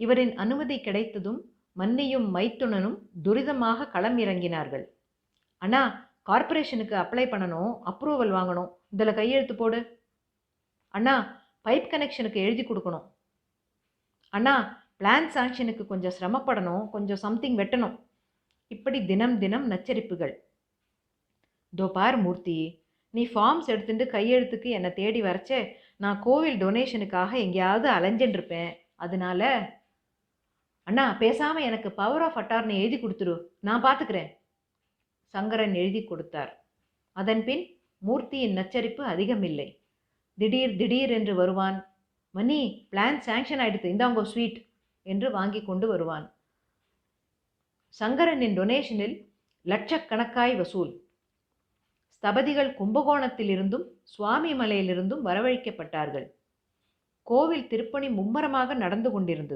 இவரின் அனுமதி கிடைத்ததும் மன்னியும் மைத்துனனும் துரிதமாக களம் இறங்கினார்கள். அண்ணா கார்ப்பரேஷனுக்கு அப்ளை பண்ணணும் அப்ரூவல் வாங்கணும். இதில் கையெழுத்து போடு. அண்ணா பைப் கனெக்ஷனுக்கு எழுதி கொடுக்கணும். அண்ணா பிளான் சாங்ஷனுக்கு கொஞ்சம் சிரமப்படணும் கொஞ்சம் சம்திங் வெட்டணும். இப்படி தினம் தினம் நச்சரிப்புகள். தோ பார் மூர்த்தி நீ ஃபார்ம்ஸ் எடுத்துட்டு கையெழுத்துக்கு என்னை தேடி வரச்சே. நான் கோவில் டொனேஷனுக்காக எங்கேயாவது அலைஞ்சுட்டு இருப்பேன் அதனால அண்ணா பேசாமல் எனக்கு பவர் ஆஃப் அட்டார்னு எழுதி கொடுத்துரு. நான் பார்த்துக்கிறேன் சங்கரன் எழுதி கொடுத்தார். அதன்பின் மூர்த்தியின் நச்சரிப்பு அதிகமில்லை. திடீர் திடீர் என்று வருவான். மணி பிளான் சாங்ஷன் ஆயிடுத்து. இந்தாங்கோ ஸ்வீட் என்று வாங்கி கொண்டு வருவான். சங்கரனின் டொனேஷனில் லட்சக்கணக்காய் வசூல். ஸ்தபதிகள் கும்பகோணத்திலிருந்தும் சுவாமி மலையிலிருந்தும் வரவழைக்கப்பட்டார்கள். கோவில் திருப்பணி மும்மரமாக நடந்து கொண்டிருந்தது.